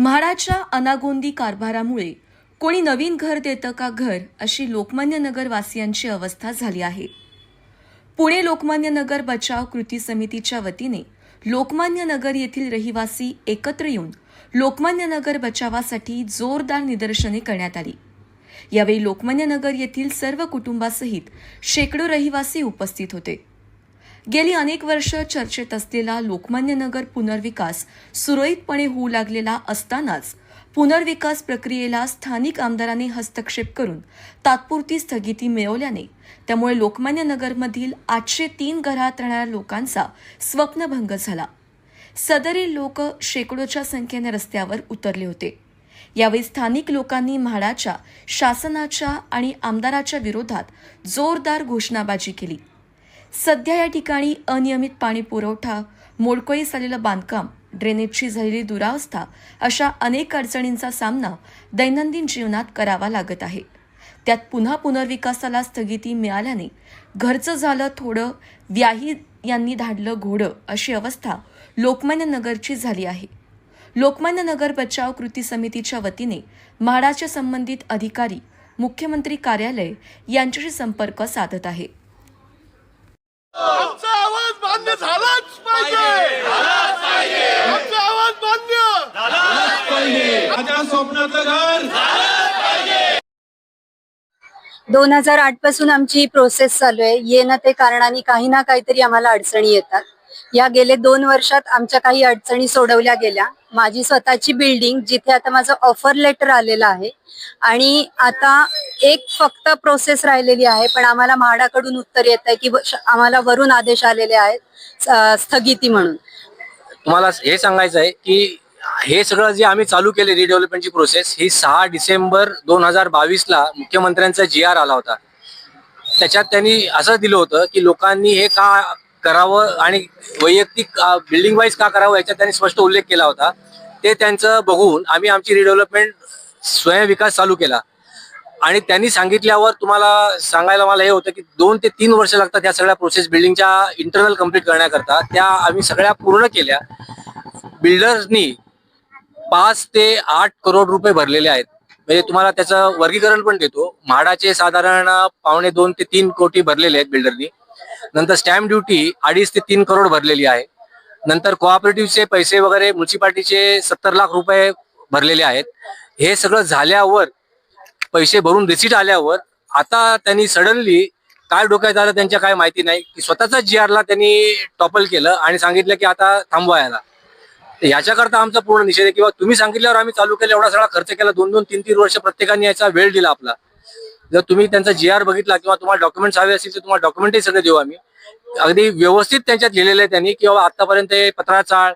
म्हाडाच्या अनागोंदी कारभारामुळे कोणी नवीन घर देतं का घर अशी लोकमान्य नगरवासियांची अवस्था झाली आहे. पुणे लोकमान्य नगर बचाव कृती समितीच्या वतीने लोकमान्य नगर येथील रहिवासी एकत्र येऊन लोकमान्य नगर बचावासाठी जोरदार निदर्शने करण्यात आली. यावेळी लोकमान्य नगर येथील सर्व कुटुंबासहित शेकडो रहिवासी उपस्थित होते. गेली अनेक वर्ष चर्चेत असलेला लोकमान्य नगर पुनर्विकास सुरळीतपणे होऊ लागलेला असतानाच पुनर्विकास प्रक्रियेला स्थानिक आमदारांनी हस्तक्षेप करून तात्पुरती स्थगिती मिळवल्याने त्यामुळे लोकमान्य नगरमधील आठशे तीन घरात राहणाऱ्या लोकांचा स्वप्नभंग झाला. सदरील लोक शेकडोच्या संख्येने रस्त्यावर उतरले होते. यावेळी स्थानिक लोकांनी म्हाडाच्या शासनाच्या आणि आमदाराच्या विरोधात जोरदार घोषणाबाजी केली. सध्या या ठिकाणी अनियमित पाणी पुरवठा मोडकळीस आलेलं बांधकाम ड्रेनेजची झालेली दुरावस्था अशा अनेक अडचणींचा सामना दैनंदिन जीवनात करावा लागत आहे. त्यात पुन्हा पुनर्विकासाला स्थगिती मिळाल्याने घरचं झालं थोडं व्याही यांनी धाडलं घोडं अशी अवस्था लोकमान्य नगरची झाली आहे. लोकमान्य नगर बचाव कृती समितीच्या वतीने म्हाडाच्या संबंधित अधिकारी मुख्यमंत्री कार्यालय यांच्याशी संपर्क साधत आहे. आमचा आवाज मान्य झालाच पाहिजे. आमचा आवाज मान्य. माझ्या स्वप्नातलं घर. दोन हजार आठपासून आमची प्रोसेस चालू आहे. येणं ते कारणाने काही ना काहीतरी आम्हाला अडचणी येतात. या गेले दोन वर्षात आमच्या काही अडचणी सोडवल्या गेल्या. माझी स्वतःची बिल्डिंग जिथे आता माझं ऑफर लेटर आलेलं आहे. आणि आता एक फक्त प्रोसेस राहिलेली आहे पण आम्हाला म्हाडाकडून उत्तर येत आहे की आम्हाला वरून आदेश आलेले आहेत स्थगिती म्हणून. तुम्हाला हे सांगायचं आहे की हे सगळं जे आम्ही चालू केले रिडेव्हलपमेंटची प्रोसेस ही सहा डिसेंबर दोन हजार बावीसला मुख्यमंत्र्यांचा जी आर आला होता. त्याच्यात त्यांनी असं दिलं होतं की लोकांनी हे का करावं आणि वैयक्तिक बिल्डिंग वाईज का करावं याच्यात त्यांनी स्पष्ट उल्लेख केला होता. ते त्यांचं बघून आम्ही आमची रिडेव्हलपमेंट स्वयंविकास चालू केला. आणि त्यांनी सांगितल्यावर तुम्हाला सांगायला मला हे होतं की दोन ते तीन वर्ष लागतात या सगळ्या प्रोसेस बिल्डिंगच्या इंटरनल कंप्लीट करण्याकरता. त्या आम्ही सगळ्या पूर्ण केल्या. बिल्डर्सनी पाच ते आठ करोड रुपये भरलेले आहेत. म्हणजे तुम्हाला त्याचं वर्गीकरण पण देतो. म्हाडाचे साधारण पावणे दोन ते तीन कोटी भरलेले आहेत बिल्डरनी नंतर स्टॅम्प ड्युटी अडीच ते तीन करोड भरलेली आहे. नंतर कोऑपरेटिव्हचे पैसे वगैरे म्युन्सिपाल्टीचे सत्तर लाख रुपये भरलेले आहेत. हे सगळं झाल्यावर पैसे भरून रिसीट आल्यावर आता त्यांनी सडनली काय डोक्यात आलं त्यांच्या काय माहिती नाही. की स्वतःचा जी ला त्यांनी टॉपल केलं आणि सांगितलं की आता थांबवा याला. याच्याकरता आमचा पूर्ण निषेध आहे. किंवा तुम्ही सांगितल्यावर आम्ही चालू केलं एवढा सगळा खर्च केला दोन दोन तीन तीन वर्ष प्रत्येकाने याचा वेळ दिला आपला. जर तुम्ही त्यांचा जी आर बघितला किंवा तुम्हाला डॉक्युमेंट्स हवे असतील तर तुम्हाला डॉक्युमेंटही सगळे देऊ आम्ही. अगदी व्यवस्थित त्यांच्यात लिहिलेलं आहे त्यांनी किंवा आतापर्यंत हे पत्राचाळ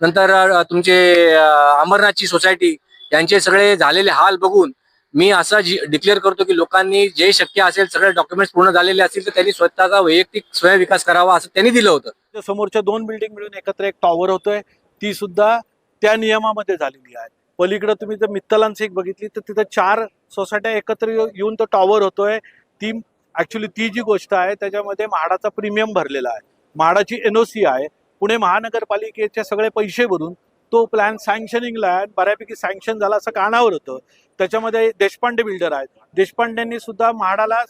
नंतर तुमचे अमरनाथची सोसायटी यांचे सगळे झालेले हाल बघून मी असं डिक्लेअर करतो की लोकांनी जे शक्य असेल सगळे डॉक्युमेंट्स पूर्ण झालेले असतील तर त्यांनी स्वतःचा वैयक्तिक स्वयंविकास करावा असं त्यांनी दिलं होतं. समोरच्या दोन बिल्डिंग मिळून एकत्र एक टॉवर होतोय ती सुद्धा त्या नियमामध्ये झालेली आहे. पलीकडे तुम्ही जर मित्तलांची एक बघितली तर तिथं चार सोसायट्या एकत्र येऊन तो टॉवर होतोय. ती ऍक्च्युली ती जी गोष्ट आहे त्याच्यामध्ये म्हाडाचा प्रीमियम भरलेला आहे. म्हाडाची एनओसी आहे. पुणे महानगरपालिकेचे सगळे पैसे भरून तो प्लॅन सँक्शनिंगला आहे. बऱ्यापैकी सँक्शन झाला असं कानावर होतं. त्याच्यामध्ये देशपांडे बिल्डर आहेत. देशपांडेंनी सुद्धा म्हाडाला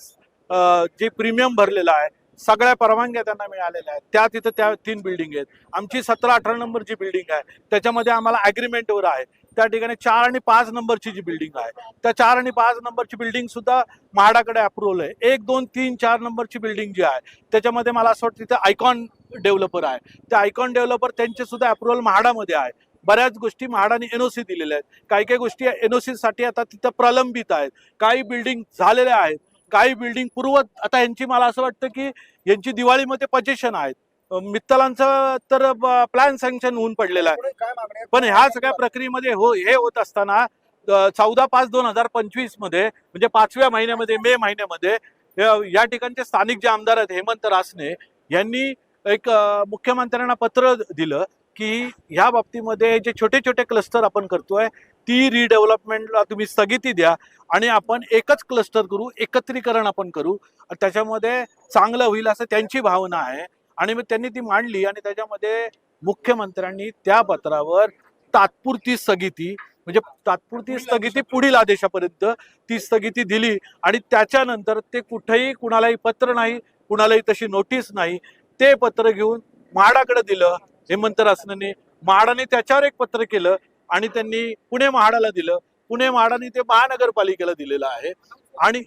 जे प्रीमियम भरलेलं आहे सगळ्या परवानग्या त्यांना मिळालेल्या आहेत. त्या तिथं त्या तीन बिल्डिंग आहेत. आमची सतरा अठरा नंबरची बिल्डिंग आहे त्याच्यामध्ये आम्हाला अग्रीमेंटवर आहे. त्या ठिकाणी चार आणि पाच नंबरची जी बिल्डिंग आहे त्या चार आणि पाच नंबरची बिल्डिंग सुद्धा म्हाडाकडे अप्रुव्हल आहे. एक दोन तीन चार नंबरची बिल्डिंग जी आहे त्याच्यामध्ये मला असं वाटतं तिथे आयकॉन डेव्हलपर आहे. त्या आयकॉन डेव्हलपर त्यांचे सुद्धा अप्रुव्हल म्हाडामध्ये आहे. बऱ्याच गोष्टी म्हाडाने एनओसी दिलेल्या आहेत. काही काही गोष्टी एनओसीसाठी आता तिथं प्रलंबित आहेत. काही बिल्डिंग झालेल्या आहेत. काही बिल्डिंग पूर्वत आता यांची मला असं वाटतं की यांची दिवाळीमध्ये पजेशन आहेत. मित्तलांचं तर प्लॅन सँक्शन होऊन पडलेलं आहे. पण ह्या सगळ्या प्रक्रियेमध्ये हो हे होत असताना चौदा पाच दोन हजार पंचवीसमध्ये म्हणजे पाचव्या महिन्यामध्ये मे महिन्यामध्ये या- ठिकाणचे स्थानिक जे आमदार आहेत हेमंत रासने यांनी एक मुख्यमंत्र्यांना पत्र दिलं की ह्या बाबतीमध्ये जे छोटे छोटे क्लस्टर आपण करतोय ती रिडेव्हलपमेंटला तुम्ही स्थगिती द्या आणि आपण एकच क्लस्टर करू एकत्रीकरण आपण करू. त्याच्यामध्ये चांगलं होईल असं त्यांची भावना आहे. आणि मग त्यांनी ती मांडली आणि त्याच्यामध्ये मुख्यमंत्र्यांनी त्या पत्रावर तात्पुरती स्थगिती म्हणजे तात्पुरती स्थगिती पुढील आदेशापर्यंत ती स्थगिती दिली आणि त्याच्यानंतर ते कुठेही कुणालाही पत्र नाही कुणालाही तशी नोटीस नाही ते पत्र घेऊन म्हाडाकडे दिलं हेमंत रासनेने. म्हाडाने त्याच्यावर एक पत्र केलं आणि त्यांनी पुणे म्हाडाला दिलं. पुणे म्हाडाने ते महानगरपालिकेला दिलेलं आहे. आणि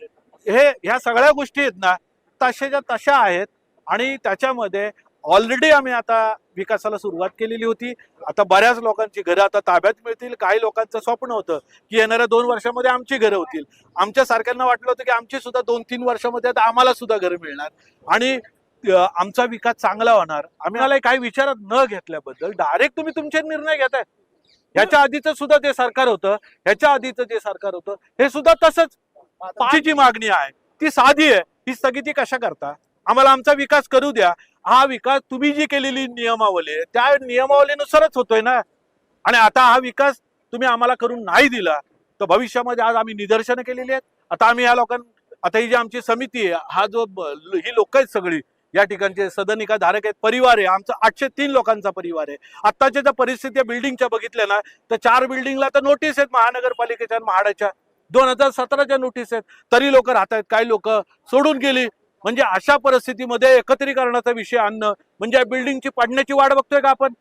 हे ह्या सगळ्या गोष्टी आहेत ना तशाच्या तशा आहेत. आणि त्याच्यामध्ये ऑलरेडी आम्ही आता विकासाला सुरुवात केलेली होती. आता बऱ्याच लोकांची घरं आता ताब्यात मिळतील. काही लोकांचं स्वप्न होतं की येणाऱ्या दोन वर्षामध्ये आमची घरं होतील. आमच्या सारख्यांना वाटलं होतं की आमची सुद्धा दोन तीन वर्षामध्ये आता आम्हाला सुद्धा घरं मिळणार. आणि आमचा विकास चांगला होणार. आम्हाला काही विचारात न घेतल्याबद्दल डायरेक्ट तुम्ही तुमचे निर्णय घेताय. ह्याच्या आधीचं सुद्धा जे सरकार होतं ह्याच्या आधीचं जे सरकार होतं हे सुद्धा तसंच. जी मागणी आहे ती साधी आहे. ही स्थगिती कशा करता? आम्हाला आमचा विकास करू द्या. हा विकास तुम्ही जी केलेली नियमावली आहे त्या नियमावलीनुसारच होतोय ना? आणि आता हा विकास तुम्ही आम्हाला करून नाही दिला तर भविष्यामध्ये आज आम्ही निदर्शनं केलेली आहेत. आता आम्ही या लोकांना आता ही जी आमची समिती आहे हा जो ही लोक आहेत सगळी या ठिकाणचे सदनिका धारक आहेत परिवार आहे. आमचा आठशे तीन लोकांचा परिवार आहे. आत्ताच्या ज्या परिस्थिती बिल्डिंगच्या बघितल्या ना तर चार बिल्डिंगला तर नोटीस आहेत महानगरपालिकेच्या आणि म्हाडाच्या. दोन हजार सतराच्या नोटीस आहेत. तरी लोक राहत आहेत काही लोक सोडून गेली. म्हणजे अशा परिस्थितीमध्ये एकत्रीकरणाचा विषय आणणं म्हणजे या बिल्डिंगची पडण्याची वाट बघतोय का आपण?